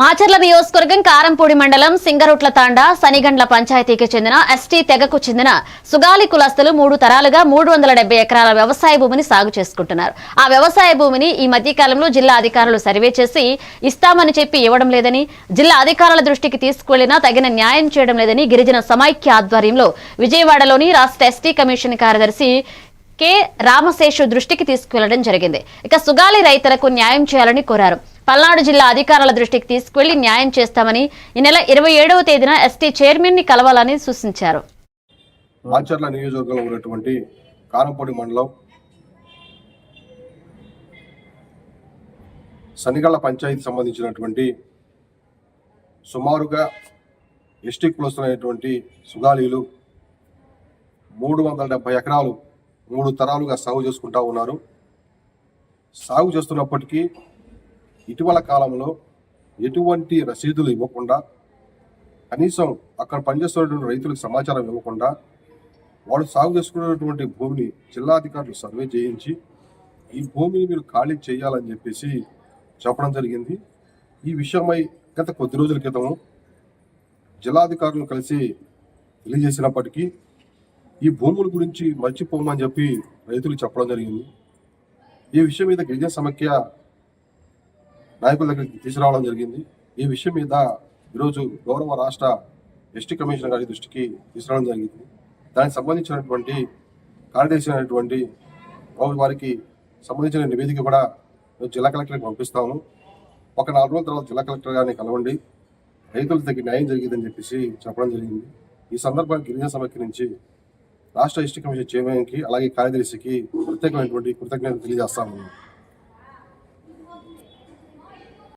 మాచర్ల నియోజకవర్గం కారంపూడి మండలం సింగరుట్ల తాండా సనిగండ్ల పంచాయతీకి చెందిన ఎస్టీ తెగకు చెందిన సుగాలి కులస్తులు మూడు తరాలుగా మూడు వందల డెబ్బై ఎకరాల వ్యవసాయ భూమిని సాగు చేసుకుంటున్నారు. ఆ వ్యవసాయ భూమిని ఈ మధ్యకాలంలో జిల్లా అధికారులు సర్వే చేసి ఇస్తామని చెప్పి ఇవ్వడం లేదని జిల్లా అధికారుల దృష్టికి తీసుకువెళ్ళినా తగిన న్యాయం చేయడం లేదని గిరిజన సమైక్య ఆధ్వర్యంలో విజయవాడలోని రాష్ట్ర ఎస్టీ కమిషన్ కార్యదర్శి కె రామశేషు దృష్టికి తీసుకువెళ్ళడం జరిగింది. ఇక సుగాలి రైతులకు న్యాయం చేయాలని కోరారు. పల్నాడు జిల్లా అధికారుల దృష్టికి తీసుకువెళ్ళి న్యాయం చేస్తామని ఈ నెల ఇరవై ఏడవ తేదీన ఎస్టీ చైర్మన్ని కలవాలని సూచించారు. మాచర్ల నియోజకవర్గంలో ఉన్నటువంటి కారంపొడి మండలం సనిగళ్ళ పంచాయతీ సంబంధించినటువంటి సుమారుగా ఎస్టీ కులస్తులైనటువంటి సుగాలీలు మూడు వందల డెబ్బై ఎకరాలు మూడు తరాలుగా సాగు చేసుకుంటా ఉన్నారు. సాగు చేస్తున్నప్పటికీ ఇటీవల కాలంలో ఎటువంటి రసీదులు ఇవ్వకుండా కనీసం అక్కడ పనిచేస్తున్నటువంటి రైతులకు సమాచారం ఇవ్వకుండా వాళ్ళు సాగు చేసుకున్నటువంటి భూమిని జిల్లాధికారులు సర్వే చేయించి ఈ భూమిని మీరు ఖాళీ చేయాలని చెప్పేసి చెప్పడం జరిగింది. ఈ విషయమై గత కొద్ది రోజుల క్రితము జిల్లాధికారులను కలిసి తెలియజేసినప్పటికీ ఈ భూముల గురించి మర్చిపోమని చెప్పి రైతులు చెప్పడం జరిగింది. ఈ విషయం మీద గిరిజన సమైక్య నాయకుల దగ్గరికి తీసుకురావడం జరిగింది. ఈ విషయం మీద ఈరోజు గౌరవ రాష్ట్ర ఎస్టీ కమిషనర్ గారి దృష్టికి తీసుకురావడం జరిగింది. దానికి సంబంధించినటువంటి కార్యదర్శి అయినటువంటి వారికి సంబంధించిన నివేదిక కూడా జిల్లా కలెక్టర్కి పంపిస్తాము. ఒక నాలుగు రోజుల తర్వాత జిల్లా కలెక్టర్ గారిని కలవండి. రైతుల దగ్గర న్యాయం జరిగిందని చెప్పేసి చెప్పడం జరిగింది. ఈ సందర్భానికి గిరిజన సమైక్య నుంచి రాష్ట్ర ఎస్టీ కమిషన్ చైర్మన్కి అలాగే కార్యదర్శికి ప్రత్యేకమైనటువంటి కృతజ్ఞతలు తెలియజేస్తాము